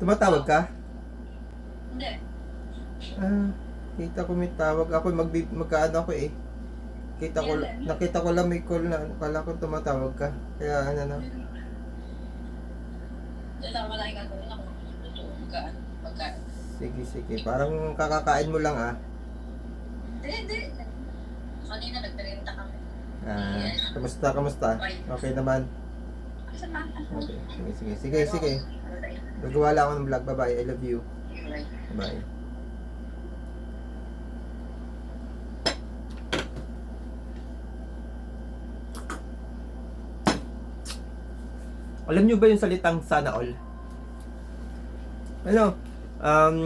Tumatawag ka? Hindi. Ah, kita ko may tawag. Ako mag magkaano ako eh. Kita ko, nakita ko lang may call na, kala ko tumatawag ka. Kaya ano na. Dahil ako malaki gagawin ako. Ka. Pagkain. Sige, sige. Parang kakakain mo lang ah. Hindi, hindi. Kanina nagperinta kami. Ah, kamusta, kamusta? Okay naman. Okay. Sige, sige, sige, sige. Gagawa lang ako ng vlog. Bye-bye. I love you. Bye. Alam nyo ba yung salitang sana all? Ano? Um,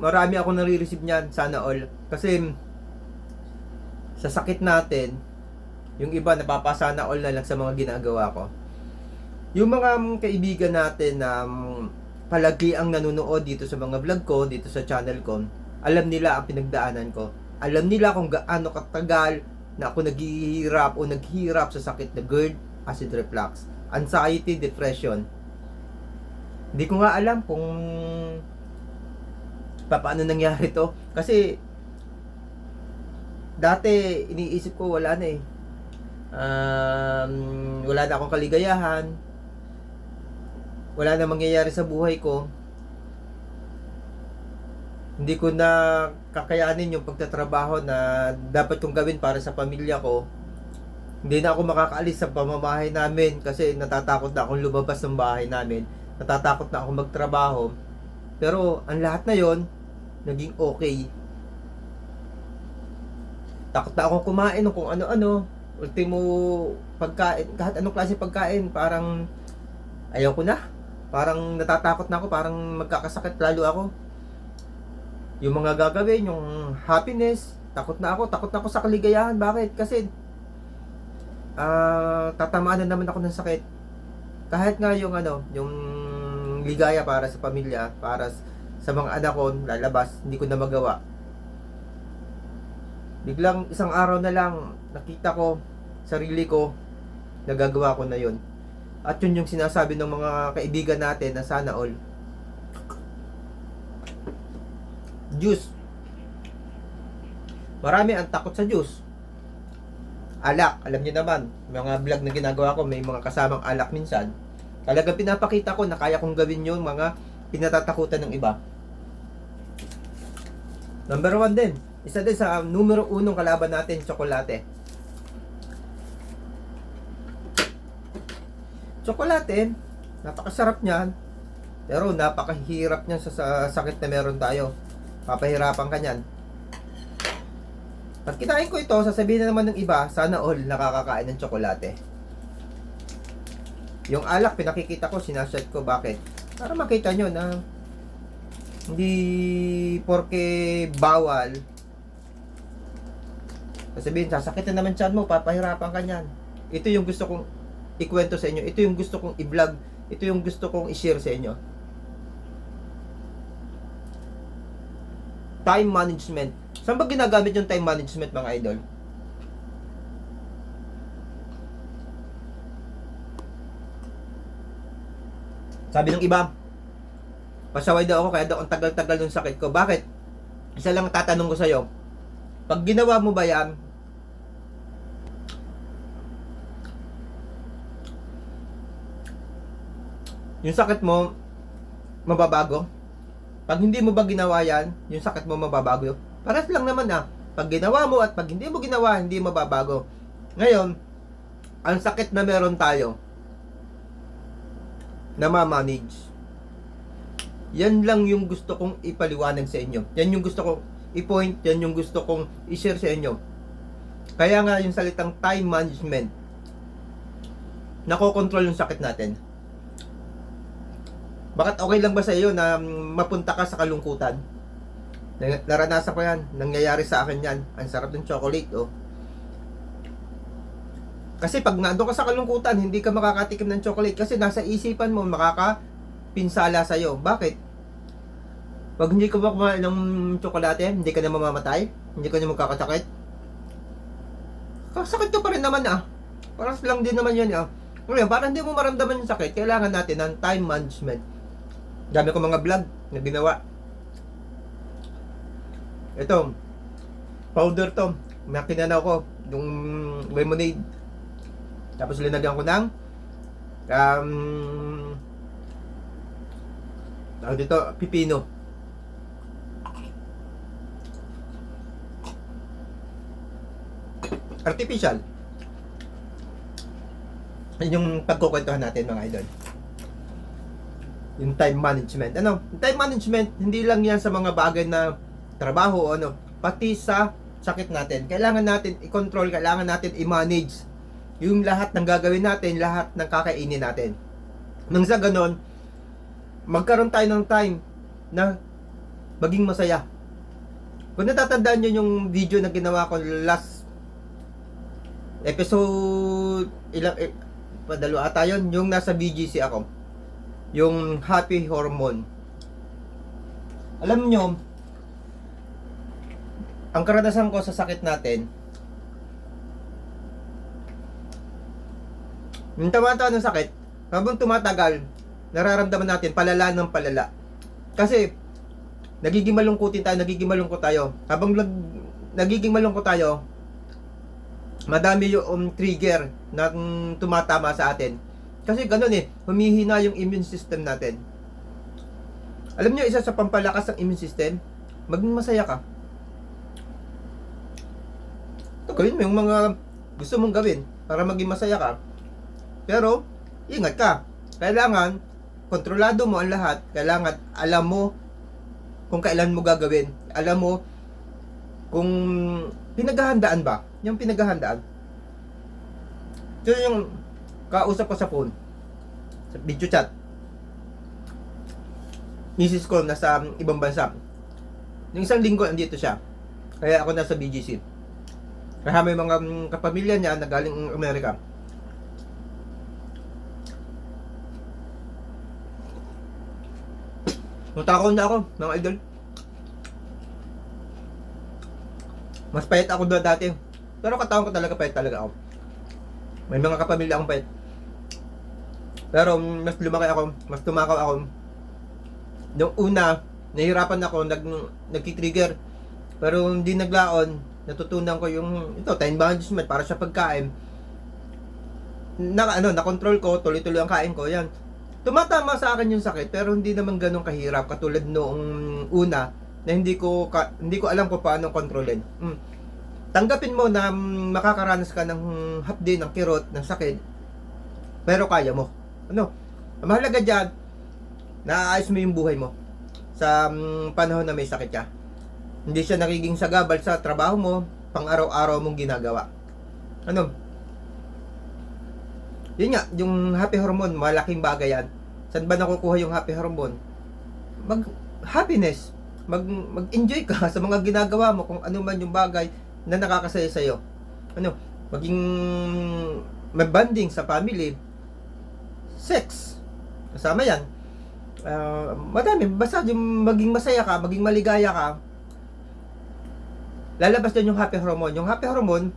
marami ako nare-receive niyan, sana all. Kasi, sa sakit natin, yung iba napapasana all na lang sa mga ginagawa ko. Yung mga mm, kaibigan natin na um, palagi ang nanonood dito sa mga vlog ko, dito sa channel ko, alam nila ang pinagdaanan ko. Alam nila kung gaano katagal na ako naghihirap o naghihirap sa sakit na GERD, acid reflux, anxiety, depression. Hindi ko nga alam kung pa- paano nangyari to. Kasi dati iniisip ko wala na eh. Um, wala na akong kaligayahan. Wala na mangyayari sa buhay ko. Hindi ko na kakayanin yung pagtatrabaho na dapat kong gawin para sa pamilya ko. Hindi na ako makakaalis sa pamamahay namin kasi natatakot na akong lumabas ng bahay namin. Natatakot na ako magtrabaho. Pero ang lahat na yon naging okay. Takot na akong kumain ng kung ano-ano. Ultimo pagkain, kahit anong klase pagkain, parang ayaw ko na. Parang natatakot na ako, parang magkakasakit lalo ako. Yung mga gagawin, yung happiness, takot na ako, takot na ako sa kaligayahan. Bakit? Kasi ah tatamaan na naman ako ng sakit. Kahit nga yung ano, yung ligaya para sa pamilya, para sa mga anak ko, lalabas, hindi ko na magawa. Biglang isang araw na lang, nakita ko, sarili ko, nagagawa ko na yon. At yun yung sinasabi ng mga kaibigan natin na sana all. Juice. Marami ang takot sa juice. Alak, alam niyo naman, mga vlog na ginagawa ko, may mga kasamang alak minsan. Talagang pinapakita ko na kaya kong gawin yung mga pinatatakutan ng iba. Number one din. Isa din sa numero unong kalaban natin, tsokolate. Tsokolate, napakasarap niyan. Pero napakahirap niyan sa, sa sakit na meron tayo. Papahirapan ka niyan. Pag kinain ko ito, sasabihin na naman ng iba, sana all nakakakain ng tsokolate. Yung alak, pinakikita ko, sinashot ko, bakit? Para makita nyo na hindi porke bawal, sasabihin, sasakit na naman tiyan mo, papahirapan ka niyan. Ito yung gusto kong ikwento sa inyo. Ito yung gusto kong i-vlog. Ito yung gusto kong i-share sa inyo. Time management. Saan ba ginagamit yung time management mga idol? Sabi ng iba, pasaway daw ako kaya daw ang tagal-tagal ng sakit ko. Bakit? Isa lang ang tatanong ko sa'yo. Pag ginawa mo ba yan, yung sakit mo, mababago? Pag hindi mo ba ginawa yan, yung sakit mo mababago. Paras lang naman ah. Pag ginawa mo at pag hindi mo ginawa, hindi mababago. Ngayon, ang sakit na meron tayo, na ma-manage. Yan lang yung gusto kong ipaliwanag sa inyo. Yan yung gusto kong i-point, yan yung gusto kong i-share sa inyo. Kaya nga yung salitang time management, nakokontrol yung sakit natin. Bakit okay lang ba sa iyo na mapunta ka sa kalungkutan? Na- Naranasan ko yan. Nangyayari sa akin yan. Ang sarap ng chocolate, oh. Kasi pag nando ka sa kalungkutan, hindi ka makakatikim ng chocolate kasi nasa isipan mo makakapinsala sa iyo. Bakit? Pag hindi ka ba kumain ng tsokolate, hindi ka na mamamatay? Hindi ka na magkakasakit? Kasakit ka pa rin naman ah. Parang lang din naman yan ah. Ngayon, para hindi mo maramdaman yung sakit, kailangan natin ng time management. Dami ko mga vlog na ginawa. Ito, powder to. Makinanaw ko. Yung lemonade. Tapos linagyan ko ng um, tawag dito, pipino. Artificial. Yun yung pagkukwentuhan natin mga idol. Yung time management. Ano? Yung time management, hindi lang yan sa mga bagay na trabaho o ano. Pati sa sakit natin. Kailangan natin i-control, kailangan natin i-manage yung lahat ng gagawin natin, lahat ng kakainin natin. Nang sa ganon, magkaroon tayo ng time na maging masaya. Kung natatandaan nyo yung video na ginawa ko last episode ilang eh, padalo ata yun, yung nasa BGC ako. Yung happy hormone. Alam nyo, ang karanasan ko sa sakit natin, yung tumatawa ng sakit, habang tumatagal, nararamdaman natin palala ng palala. Kasi, nagiging malungkutin tayo, nagiging malungkot tayo. Habang lag, nagiging malungkot tayo, madami yung trigger na tumatama sa atin. Kasi ganun eh, humihina yung immune system natin. Alam niyo isa sa pampalakas ng immune system, maging masaya ka. Ito, gawin mo yung mga gusto mong gawin para maging masaya ka. Pero, ingat ka. Kailangan, kontrolado mo ang lahat. Kailangan, alam mo kung kailan mo gagawin. Alam mo kung pinaghahandaan ba? Yung pinaghahandaan. Ito yung kausap ko sa phone. Sa video chat. Misis ko nasa ibang bansa. Yung isang linggo andito siya. Kaya ako nasa BGC. Kaya may mga mm, kapamilya niya na galing Amerika. Natakot na ako, mga idol. Mas payat ako doon dati. Pero katawan ko talaga payat talaga ako. May mga kapamilya akong payat. Pero mas lumaki ako, mas tumakaw ako. Nung una, nahirapan ako, nag, nagki-trigger. Pero hindi naglaon, natutunan ko yung, ito, time management para sa pagkain. Na, ano, na-control ko, tuloy-tuloy ang kain ko, yan. Tumatama sa akin yung sakit, pero hindi naman ganun kahirap, katulad noong una, na hindi ko, ka, hindi ko alam kung paano kontrolin. Mm. Tanggapin mo na mm, makakaranas ka ng hapdi, ng kirot, ng sakit, pero kaya mo. Ano? Ang mahalaga dyan, naaayos mo yung buhay mo sa mm, panahon na may sakit ka. Hindi siya nagiging sagabal sa trabaho mo, pang araw-araw mong ginagawa. Ano? Yun nga, yung happy hormone, malaking bagay yan. Saan ba nakukuha yung happy hormone? Mag happiness. Mag mag-enjoy ka sa mga ginagawa mo kung ano man yung bagay na nakakasaya sa iyo. Ano? Maging may bonding sa family. Sex. Kasama yan. Ah, madami. Basta yung maging masaya ka, maging maligaya ka, lalabas din yung happy hormone. Yung happy hormone,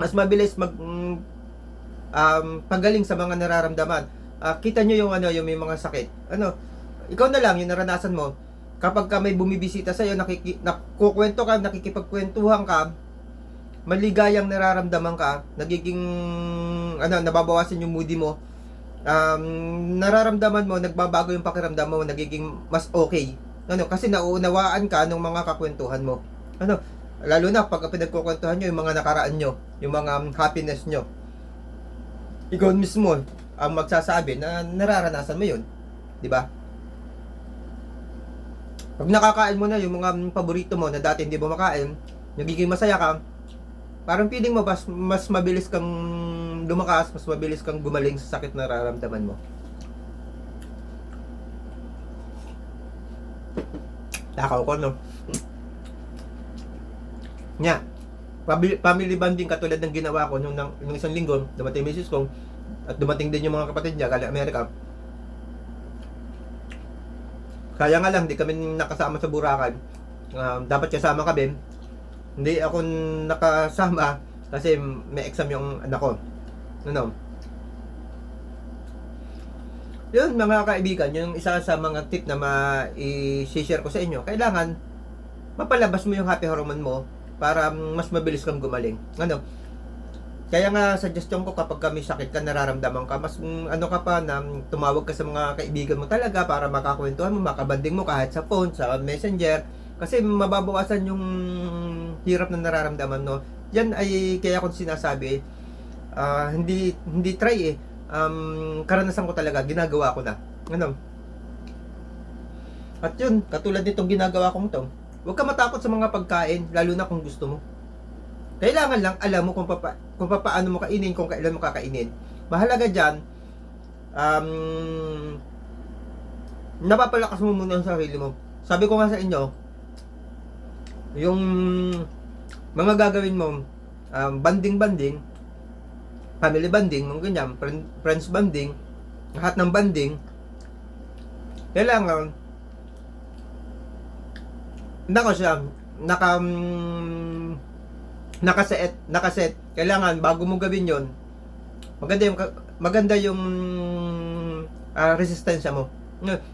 mas mabilis mag mm, um, pagaling sa mga nararamdaman. Ah, kita nyo yung ano, yung may mga sakit. Ano, ikaw na lang yung naranasan mo. Kapag ka may bumibisita sa iyo, nakiki, nakukwento ka, nakikipagkwentuhan ka, maligayang nararamdaman ka, nagiging ano, nababawasan yung moody mo. Um, nararamdaman mo, nagbabago yung pakiramdam mo, nagiging mas okay. Ano, kasi nauunawaan ka ng mga kakwentuhan mo. Ano, lalo na pag pinagkukwentuhan nyo, yung mga nakaraan nyo, yung mga um, happiness nyo. Ikaw mismo ang magsasabi na nararanasan mo yun. Di ba? Pag nakakain mo na yung mga um, paborito mo na dati hindi mo makain, nagiging masaya ka, parang feeling mo mas, mas mabilis kang lumakas, mas mabilis kang gumaling sa sakit na nararamdaman mo. Takaw ko, no? Nya, family, bonding katulad ng ginawa ko nung, nung, isang linggo, dumating misis ko, at dumating din yung mga kapatid niya galing Amerika. Kaya nga lang, di kami nakasama sa Boracay. Um, dapat kasama kami. Hindi ako nakasama kasi may exam yung anak ko. Ano? Yun mga kaibigan, yung isa sa mga tip na ma-share ko sa inyo, kailangan mapalabas mo yung happy hormone mo para mas mabilis kang gumaling. Ano? Kaya nga suggestion ko kapag kami sakit ka, nararamdaman ka, mas mm, ano ka pa na mm, tumawag ka sa mga kaibigan mo talaga para makakwentuhan mo, makabanding mo kahit sa phone, sa messenger, kasi mababawasan yung hirap na nararamdaman no. Yan ay kaya ko sinasabi, ah, hindi hindi try eh. Um, karanasan ko talaga, ginagawa ko na. Ano? At yun, katulad nitong ginagawa kong to, huwag ka matakot sa mga pagkain, lalo na kung gusto mo. Kailangan lang alam mo kung, papa, kung paano mo kainin, kung kailan mo kakainin. Mahalaga dyan, um, napapalakas mo muna ang sarili mo. Sabi ko nga sa inyo, yung mga gagawin mo, um, banding-banding, family banding, mga ganyan, friend, friends banding, lahat ng banding, kailangan, nako siya, naka, mm, nakaset, nakaset, kailangan, bago mo gawin yon maganda yung, maganda yung ah, resistensya mo.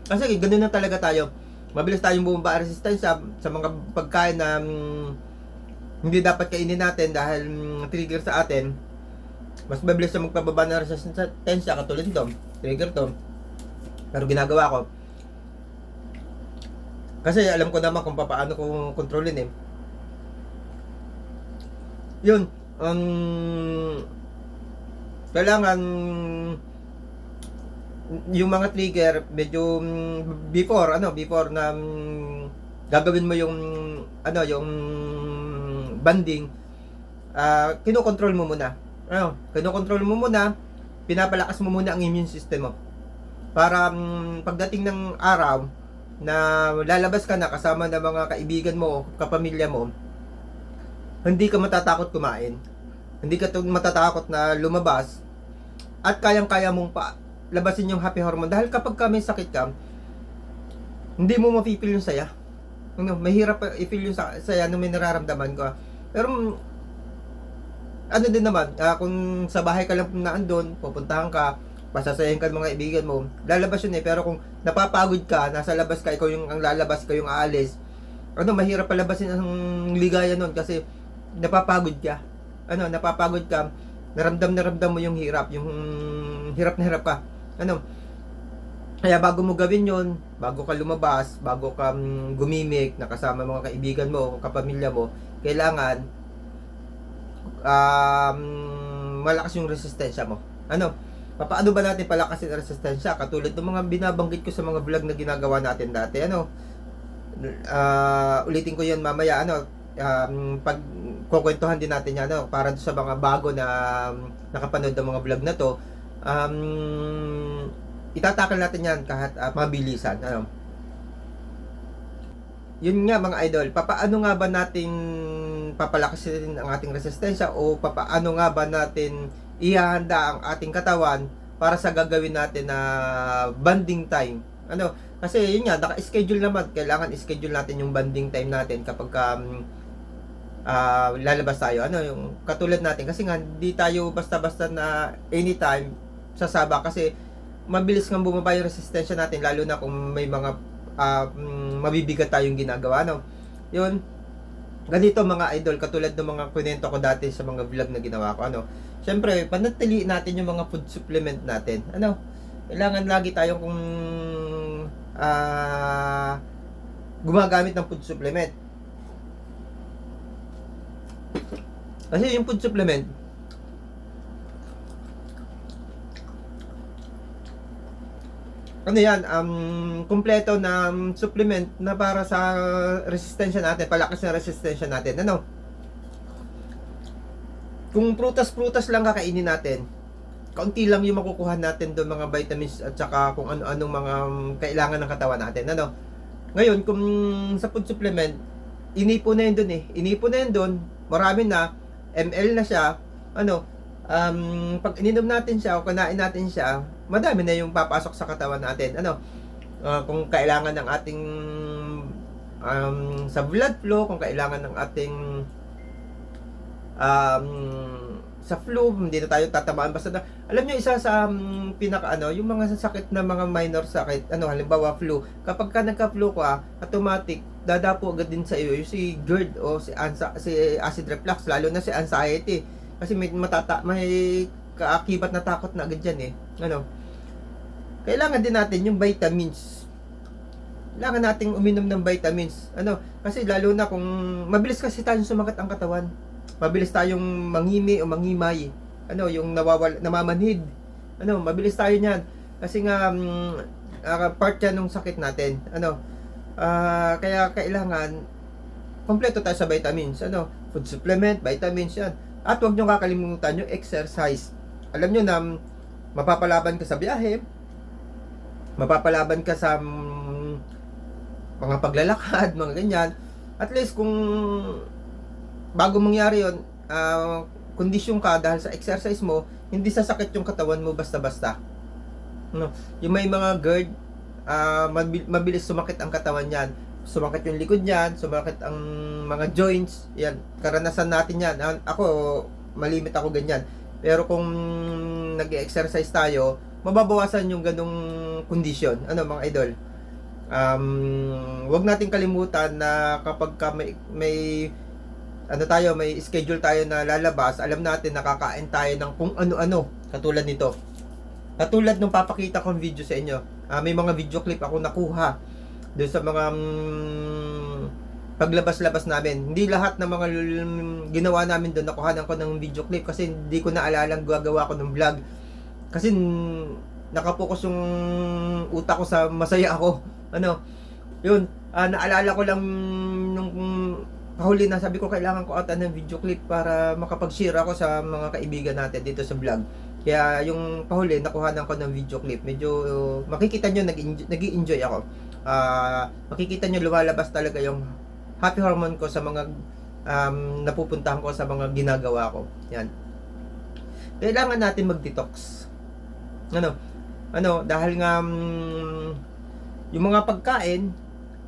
Kasi ganun na talaga tayo. Mabilis tayong bumaba ang resistensya sa mga pagkain na mm, hindi dapat kainin natin dahil mm, trigger sa atin. Mas mabilis na magpababa ng resistensya katulad nito. Trigger to. Pero ginagawa ko. Kasi alam ko naman kung paano ko kontrolin eh. Yun. Um, kailangan yung mga trigger medyo mm, before ano before na mm, gagawin mo yung ano yung banding ah kinokontrol mo muna. Ano kinokontrol mo muna pinapalakas mo muna ang immune system mo. Para mm, pagdating ng araw na lalabas ka na kasama ng mga kaibigan mo kapamilya mo hindi ka matatakot kumain. Hindi ka matatakot na lumabas at kayang-kaya mong pa labasin yung happy hormone. Dahil kapag ka may sakit ka hindi mo mapipil yung saya. Ano, mahirap i-feel yung sa- saya nung may nararamdaman ko pero ano din naman ah, kung sa bahay ka lang naandun pupuntahan ka pasasayahin ka ng mga kaibigan mo lalabas yun eh. Pero kung napapagod ka nasa labas ka ikaw yung ang lalabas ka yung aalis ano mahirap palabasin ang ligaya nun kasi napapagod ka. Ano napapagod ka naramdam na ramdam mo yung hirap yung hirap na hirap ka ano? Kaya bago mo gawin yon bago ka lumabas bago ka mm, gumimik nakasama mga kaibigan mo kapamilya mo kailangan um, malakas yung resistensya mo. Ano? Papaano ba natin palakasin ang resistensya? Katulad ng mga binabanggit ko sa mga vlog na ginagawa natin dati ano? Ah, ulitin ko yan mamaya ano? Um, pag kukwentuhan din natin yan ano, para sa mga bago na um, nakapanood ng mga vlog na to um, itatakal natin yan kahit uh, mabilisan ano yun nga mga idol, papaano nga ba natin papalakasin ang ating resistensya o papaano nga ba natin ihahanda ang ating katawan para sa gagawin natin na banding time. Ano? Kasi yun nga, naka-schedule naman. Kailangan schedule natin yung banding time natin kapag um, ah, lalabas tayo. Ano, yung katulad natin. Kasi nga, di tayo basta-basta na anytime sasaba kasi mabilis nga bumaba yung resistensya natin lalo na kung may mga mm, mabibigat tayong ginagawa. No? Yun, ganito mga idol, katulad ng mga kunento ko dati sa mga vlog na ginawa ko. Ano, Siyempre, panatili natin yung mga food supplement natin. Ano, kailangan lagi tayong kung ah gumagamit ng food supplement. Kasi yung food supplement, ano yan, um, kumpleto na um, supplement na para sa resistensya natin, palakas na resistensya natin. Ano? Kung prutas-prutas lang kakainin natin, kaunti lang yung makukuha natin doon mga vitamins at saka kung ano-anong mga um, kailangan ng katawan natin. Ano? Ngayon, kung sa food supplement, inipo na yun doon eh. Inipo na yun doon, marami na, ML na siya, ano, um, pag ininom natin siya o kanain natin siya, madami na yung papasok sa katawan natin. Ano, ah, kung kailangan ng ating um, sa blood flow, kung kailangan ng ating um, sa flu, hindi na tayo tatamaan basta na, alam niyo isa sa um, pinaka ano, yung mga sakit na mga minor sakit, ano halimbawa flu, kapag ka nagka-flu ka, automatic dadapo agad din sa iyo yung si GERD o si ansa, si acid reflux lalo na si anxiety kasi may matata may kaakibat na takot na agad yan eh. Ano? Kailangan din natin yung vitamins. Kailangan nating uminom ng vitamins. Ano? Kasi lalo na kung mabilis kasi tayong sumagat ang katawan. Mabilis tayong mangimi o mangimay. Ano, yung nawawal namamanhid. Ano, mabilis tayo niyan. Kasi nga um, ah, part yan ng sakit natin. Ano? Ah, kaya kailangan kompleto tayo sa vitamins. Ano? Food supplement, vitamins yan. At huwag nyo kakalimutan yung exercise. Alam nyo na mm, mapapalaban ka sa biyahe, mapapalaban ka sa mm, mga paglalakad, mga ganyan. At least kung bago mangyari yon, ah, kondisyon ka dahil sa exercise mo, hindi sasakit yung katawan mo basta-basta. No, yung may mga GERD, ah, mabil- mabilis sumakit ang katawan niyan. Sumakit yung likod niyan, sumakit ang mga joints, yan. Karanasan natin yan. Ah, Ako, malimit ako ganyan. Pero kung nag-exercise tayo, mababawasan yung ganong kondisyon. Ano mga idol? Um, wag nating kalimutan na kapag ka may, may ano tayo, may schedule tayo na lalabas, alam natin nakakain tayo ng kung ano-ano. Katulad nito. Katulad nung papakita kong video sa inyo. Ah, may mga video clip ako nakuha doon sa mga mm, paglabas-labas namin. Hindi lahat ng mga l- ginawa namin doon nakuhanan ko ng video clip kasi hindi ko naalala ang gagawa ko ng vlog. Kasi nakapokus yung utak ko sa masaya ako. Ano? Yun, ah, naalala ko lang nung pahuli na sabi ko kailangan ko ata ng video clip para makapag-share ako sa mga kaibigan natin dito sa vlog. Kaya yung pahuli nakuhanan ko ng video clip. Medyo uh, makikita nyo nag-enjoy ako. Ah, makikita nyo lumalabas talaga yung happy hormone ko sa mga um, napupuntahan ko sa mga ginagawa ko. Yan. Kailangan natin mag-detox. Ano? Ano, dahil nga mm, yung mga pagkain,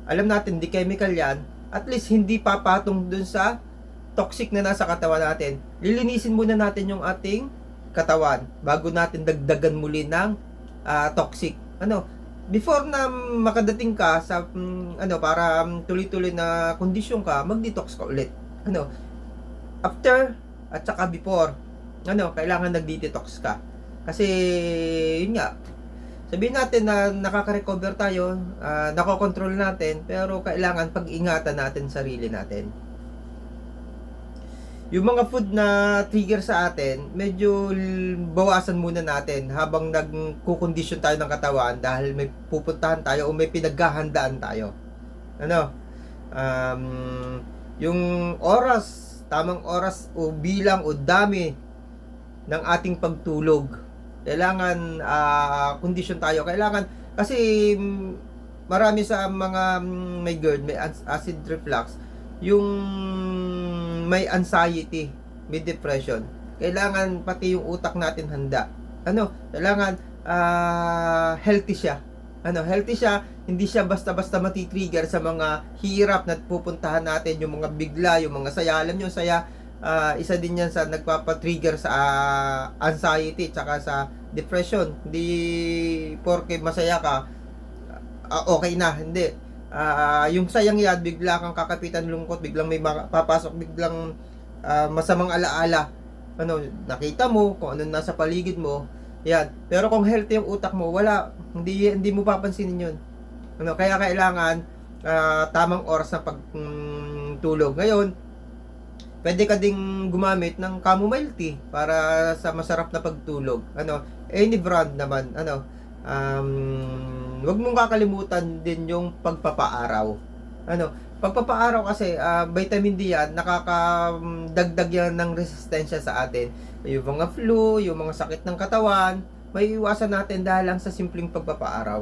alam natin di chemical yan, at least hindi papatong dun sa toxic na nasa katawan natin. Lilinisin muna natin yung ating katawan bago natin dagdagan muli ng ah, toxic. Ano, before na makadating ka sa mm, ano para mm, tuloy-tuloy na kondisyon ka, mag-detox ka ulit. Ano, after at saka before, ano, kailangan nag-detox ka. Kasi yun nga, sabihin natin na nakaka-recover tayo, uh, nakokontrol natin, pero kailangan pag-ingatan natin sarili natin. Yung mga food na trigger sa atin, medyo bawasan muna natin habang nagkukondisyon tayo ng katawan dahil may pupuntahan tayo o may pinaghahandaan tayo. Ano? Um, yung oras, tamang oras o bilang o dami ng ating pagtulog. Kailangan ah, kondisyon tayo. Kailangan kasi mm, marami sa mga mm, may GERD, may ac- acid reflux, yung may anxiety, may depression. Kailangan pati yung utak natin handa. Ano? Kailangan ah, healthy siya. Ano, healthy siya, hindi siya basta-basta matitrigger sa mga hirap na pupuntahan natin, yung mga bigla, yung mga saya. Alam nyo, saya, ah, isa din yan sa nagpapatrigger sa ah, anxiety tsaka sa depression. Hindi porke masaya ka, ah, okay na. Hindi. Ah, yung sayang yan, bigla kang kakapitan lungkot, biglang may papasok, biglang ah, masamang alaala. Ano, nakita mo kung ano nasa paligid mo. Yan. Pero kung healthy yung utak mo, wala. Hindi, hindi mo papansinin yun. Ano, kaya kailangan ah, tamang oras na pagtulog. Ngayon, pwede ka ding gumamit ng chamomile tea para sa masarap na pagtulog. Ano, any brand naman, ano, um, wag mong kakalimutan din yung pagpapaaraw. Ano, pagpapaaraw kasi ah, vitamin D yan, nakakadagdag yan ng resistensya sa atin. Yung mga flu, yung mga sakit ng katawan, may iwasan natin dahil lang sa simpleng pagpapaaraw.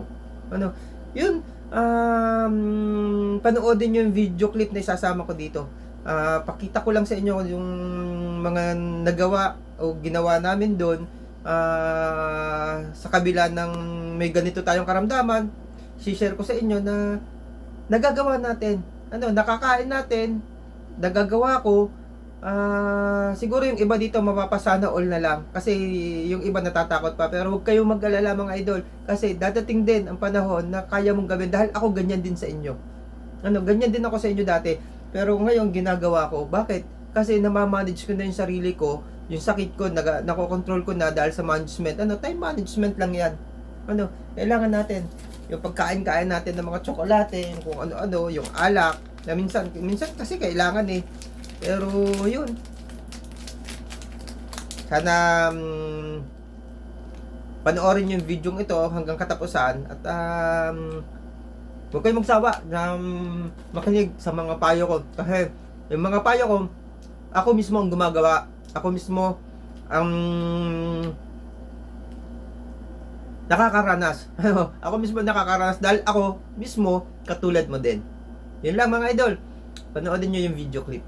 Ano, yun, um, panoodin yung video clip na isasama ko dito. Ah, pakita ko lang sa inyo yung mga nagawa o ginawa namin doon ah, sa kabila ng may ganito tayong karamdaman. Si-share ko sa inyo na nagagawa natin. Ano, nakakain natin, nagagawa ko, Ah, siguro yung iba dito mapapasana all na lang kasi yung iba natatakot pa pero huwag kayong mag-alala mga idol kasi dadating din ang panahon na kaya mong gawin dahil ako ganyan din sa inyo. Ano, ganyan din ako sa inyo dati pero ngayon ginagawa ko. Bakit? Kasi namamanage ko na yung sarili ko, yung sakit ko, naga, nakokontrol ko na dahil sa management. Ano, time management lang yan. Ano, kailangan natin yung pagkain-kain natin ng mga tsokolate, yung kung ano-ano, yung alak, na minsan, minsan kasi kailangan eh. Pero, yun. Sana, um, panoorin yung video ito hanggang katapusan at um, huwag kayong magsawa na um, makinig sa mga payo ko. Kasi, yung mga payo ko, ako mismo ang gumagawa. Ako mismo ang nakakaranas. ako mismo nakakaranas dahil ako mismo katulad mo din. Yun lang mga idol. Panoodin nyo yung video clip.